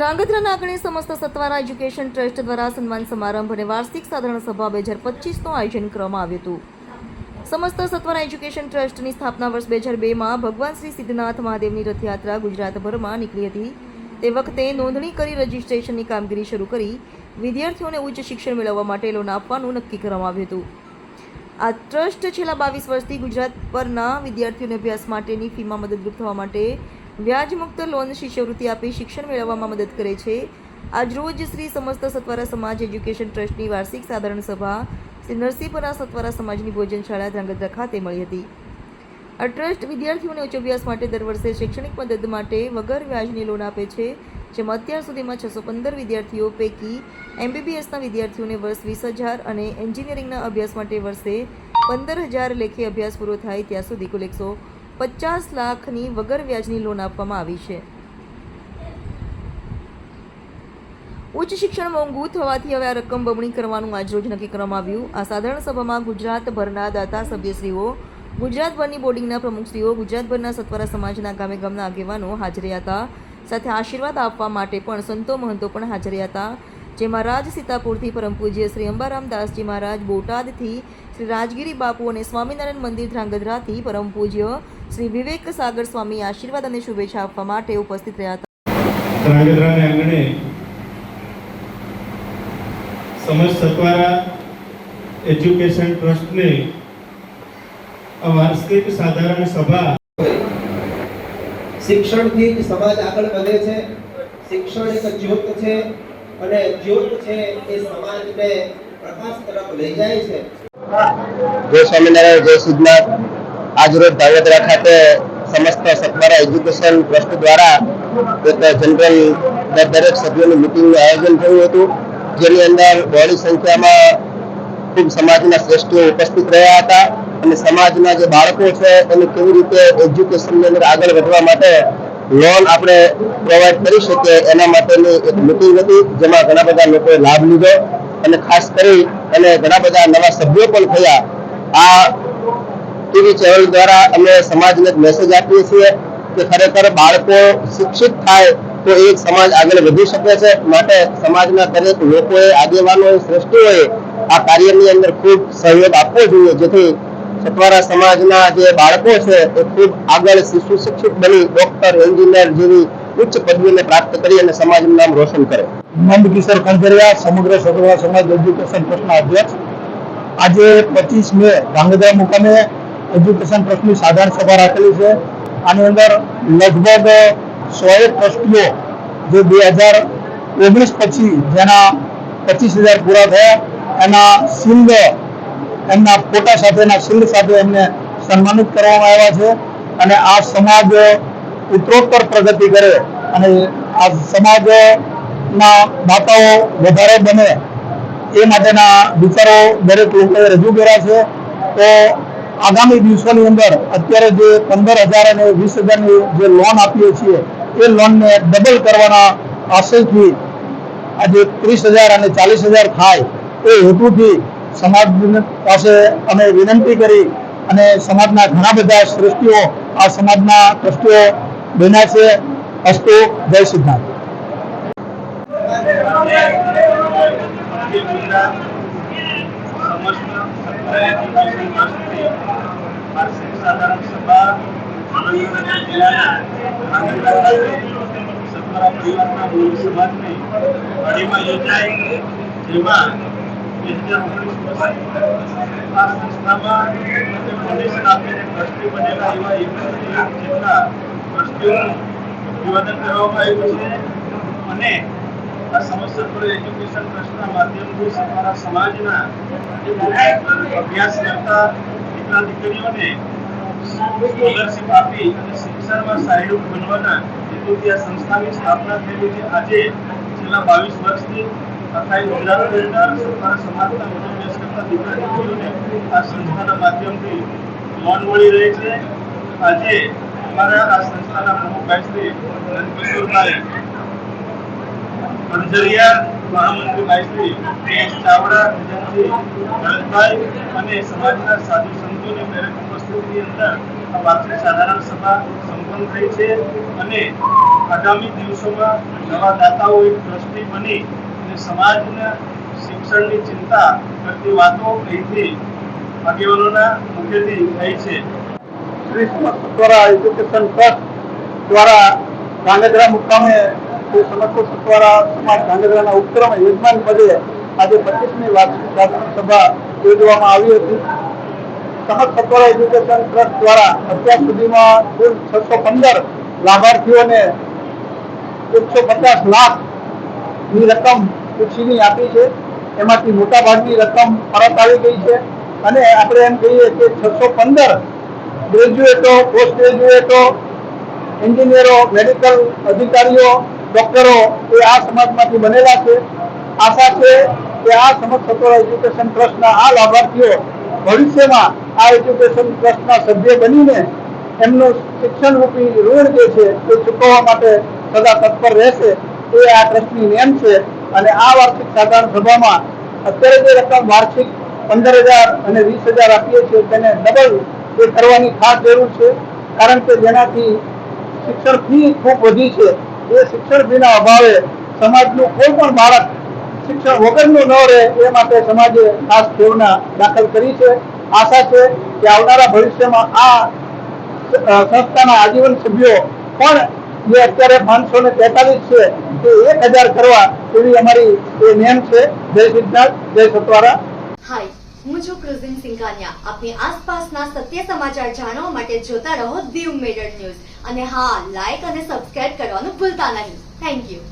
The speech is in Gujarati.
ધ્રાંગધ્રાના આંગણે સમસ્ત સત્વારા એજ્યુકેશન ટ્રસ્ટ દ્વારા સન્માન સમારંભ અને વાર્ષિક સાધારણ સભા બે હજાર પચીસનું આયોજન કરવામાં આવ્યું હતું. સમસ્ત સત્વારા એજ્યુકેશન ટ્રસ્ટની સ્થાપના વર્ષ બે હજાર બેમાં ભગવાન શ્રી સિદ્ધનાથ મહાદેવની રથયાત્રા ગુજરાતભરમાં નીકળી હતી. તે વખતે નોંધણી કરી રજિસ્ટ્રેશનની કામગીરી શરૂ કરી વિદ્યાર્થીઓને ઉચ્ચ શિક્ષણ મેળવવા માટે લોન આપવાનું નક્કી કરવામાં આવ્યું હતું. આ ટ્રસ્ટ છેલ્લા બાવીસ વર્ષથી ગુજરાત પરના વિદ્યાર્થીઓને અભ્યાસ માટેની ફીમાં મદદરૂપ થવા માટે વ્યાજમુક્ત લોન શિષ્યવૃત્તિ આપી શિક્ષણ મેળવવામાં મદદ કરે છે. આજરોજ શ્રી સમસ્ત સત્વારા સમાજ એજ્યુકેશન ટ્રસ્ટની વાર્ષિક સાધારણ સભા શ્રી નરસિંહપરા સત્વારા સમાજની ભોજનશાળા ધ્રાંગધ્રા ખાતે મળી હતી. આ ટ્રસ્ટ વિદ્યાર્થીઓને ઉચ્ચ અભ્યાસ માટે દર વર્ષે શૈક્ષણિક મદદ માટે વગર વ્યાજની લોન આપે છે, જેમાં અત્યાર સુધીમાં છસો પંદર વિદ્યાર્થીઓ પૈકી એમબીબીએસના વિદ્યાર્થીઓને વર્ષ વીસ હજાર અને એન્જિનિયરિંગના અભ્યાસ માટે વર્ષે પંદર હજાર લેખે અભ્યાસ પૂરો થાય, ત્યાં સુધી કુલ એકસો પચાસ લાખની વગર વ્યાજની લોન આપવામાં આવી છે. ઉચ્ચ શિક્ષણ મોંઘું થવાથી હવે આ રકમ બમણી કરવાનું આજરોજ નક્કી કરવામાં આવ્યું. આ સાધારણ સભામાં ગુજરાતભરના દાતા સભ્યશ્રીઓ, ગુજરાતભરની બોર્ડિંગના પ્રમુખશ્રીઓ ગુજરાતભરના સત્વરા સમાજના ગામે ગામના આગેવાનો હાજર હતા. સાથે આશીર્વાદ આપવા માટે પણ સંતો મહંતો પણ હાજર હતા. જેમાં રાજ સીતાપુરથી પરમ પૂજ્ય શ્રી અંબારામ દાસજી મહારાજ બોટાદથી શ્રી રાજગીરી બાપુ અને સ્વામિનારાયણ મંદિર ધ્રાંગધ્રાથી પરમ પૂજ્ય શ્રી વિવેક સાગર સ્વામી આશીર્વાદ અને શુભેચ્છા આપવા માટે ઉપસ્થિત રહ્યા હતા. આંગણે સમજ સત્વારા એજ્યુકેશન ટ્રસ્ટને વાર્ષિક સાધારણ સભા શિક્ષણથી જ સમાજ આગળ વધે છે શિક્ષણ એક જ્યોત છે અને જ્યોત છે એ સમાજને પ્રકાશ તરફ લઈ જાય છે. જય સ્વામિનારાયણ જય સિદ્ધનાથ. આજરોજ ધાંગધ્રા ખાતે સમસ્ત સત્વારા એજ્યુકેશન ટ્રસ્ટ દ્વારા જનરલ દરેક સભ્યોની મિટિંગનું આયોજન થયું હતું. જેની અંદર બહોળી સંખ્યામાં ખૂબ સમાજના શ્રેષ્ઠીઓ ઉપસ્થિત રહ્યા હતા અને સમાજના જે બાળકો છે એને કેવી રીતે એજ્યુકેશનની અંદર આગળ વધવા માટે લોન આપણે પ્રોવાઈડ કરી શકીએ એના માટેની એક મિટિંગ હતી, જેમાં ઘણા બધા લોકોએ લાભ લીધો. અને ખાસ કરી અને ઘણા બધા નવા સભ્યો પણ થયા. આ ટીવી ચેનલ દ્વારા અમે સમાજને મેસેજ આપીએ છીએ કે ખરેખર બાળકો શિક્ષિત થાય તો એક સમાજ આગળ વધી શકે છે. માટે સમાજના દરેક લોકોએ, આગેવાનોએ શ્રેષ્ઠીઓએ આ કાર્યની અંદર ખૂબ સહયોગ આપવો જોઈએ. જેથી સત્વારા સમાજના જે બાળકો છે એ ખૂબ આગળ શિશુ શિક્ષિત બની ડોક્ટર એન્જિનિયર જેવી ઉચ્ચ પદવીને પ્રાપ્ત કરી અને સમાજનું નામ રોશન કરે. નંદ કિશોર કંજરિયા, સમગ્ર સતવારા સમાજ એજ્યુકેશન ટ્રસ્ટના અધ્યક્ષ. આજે પચીસ મે ગાંધીધામ મુકામે એજ્યુકેશન ટ્રસ્ટની સાધારણ સભા રાખેલી છે. આની અંદર લગભગ સોએ ટ્રસ્ટીઓ જે બે હજાર ઓગણીસ પછી જેના પચીસ હજાર પૂરા થયા, એના સિંગ એમના ફોટા સાથેના સિંગ સાથે એમને સન્માનિત કરવામાં આવ્યા છે. અને આ સમાજ ઉત્તરોત્તર પ્રગતિ કરે અને આ સમાજના દાતાઓ વધારે બને એ માટેના વિચારો દરેક લોકોએ રજૂ કર્યા છે. તો આગામી દિવસોની અંદર અત્યારે જે પંદર હજાર અને વીસ હજારની જે લોન આપીએ છીએ, એ લોનને ડબલ કરવાના આશયથી આજે ત્રીસ હજાર અને ચાલીસ હજાર થાય, એ હેતુથી સમાજ પાસે અમે વિનંતી કરી અને સમાજના ઘણા બધા શ્રેષ્ઠીઓ, આ સમાજના ટ્રસ્ટીઓ બન્યા છે. અસ્તુ, જય સિદ્ધાર્થ સમસ્ત વાર્ષિક સાધારણ સભા સુરેન્દ્રનગર જિલ્લાના ખાતે પરિવારના મૂળ સમાજની અડીમાં યોજાઈ જેમાં બે હજાર ઓગણીસ પછી આ સંસ્થામાં ડોનેશન આપીને ટ્રસ્ટી બનેલા એવા એકસો જેટલા ટ્રસ્ટીઓનું કરવામાં આવ્યું છે અને આ સમસ્તપુર એજ્યુકેશન ટ્રસ્ટના માધ્યમથી અમારા સમાજના અભ્યાસ કરતા દીકરા સ્કોલરશીપ આપી અને શિક્ષણમાં સહાયરૂપ બનવાના સંસ્થાની સ્થાપના થયેલી છે. આજે છેલ્લા બાવીસ વર્ષથી આખા ગુજરાતની અંદર સમાજના વધુ કરતા દીકરા આ સંસ્થાના માધ્યમથી લોન મળી રહી છે. આજે અમારા આ સંસ્થાના પ્રમુખભાઈ શ્રી નંદકિશોરભાઈ અંજરિયા મહામંત્રી ભાઈશ્રી કે ચાવડા ભરતભાઈ અને સમાજના સાધુ સંતોની પ્રેરક અંદર આ વાર્ષિક સાધારણ સભા સંપન્ન થઈ છે અને આગામી દિવસોમાં નવા એક ટ્રસ્ટી બની અને સમાજના શિક્ષણની ચિંતા કરતી વાતો અહીંથી આગેવાનોના મુખ્યથી થઈ છે. દ્વારા એજ્યુકેશન મુકામે પંદર લાભાર્થીઓને એકસો પચાસ લાખની રકમ ઉછીની આપી છે. એમાંથી મોટા ભાગની રકમ પરત આવી ગઈ છે. અને આપણે એમ કહીએ કે છસો પંદર ગ્રેજ્યુએટો, પોસ્ટ ગ્રેજ્યુએટો, એન્જિનિયરો, મેડિકલ અધિકારીઓ ડોક્ટરો એ આ સમાજમાંથી બનેલા છે. આશા છે કે આ સમજ એજ્યુકેશન ટ્રસ્ટના આ લાભાર્થીઓ ભવિષ્યમાં આ એજ્યુકેશન ટ્રસ્ટના સભ્ય બનીને એમનું શિક્ષણ રૂપી ઋણ જે છે એ ચૂકવવા માટે સદા તત્પર રહેશે એ આ ટ્રસ્ટની નેમ છે. અને આ વાર્ષિક સાધારણ સભામાં અત્યારે જે રકમ વાર્ષિક પંદર હજાર અને વીસ હજાર આપીએ છીએ તેને ડબલ એ કરવાની ખાસ જરૂર છે. કારણ કે જેનાથી શિક્ષણ ફી ખૂબ વધી છે. એ શિક્ષણ ફીના અભાવે સમાજનું કોઈ પણ બાળક શિક્ષણ વગરનું ન રહે એ માટે સમાજે ખાસ પ્રેરણા દાખલ કરી છે. આશા છે કે આવનારા ભવિષ્યમાં આ સંસ્થાના આજીવન સભ્યો પણ જે અત્યારે પાંચસો ને તેતાલીસ છે તે એક હજાર કરવા એવી અમારી એ નેમ છે. જય સિદ્ધાર્થ, જય સતવારા. હું છું ક્રુઝિન સિંઘાનિયા. આપની આસપાસના સત્ય સમાચાર જાણવા માટે જોતા રહો દીવ મેડર ન્યૂઝ. અને હા લાઇક અને સબસ્ક્રાઇબ કરવાનું ભૂલતા નહીં. Thank you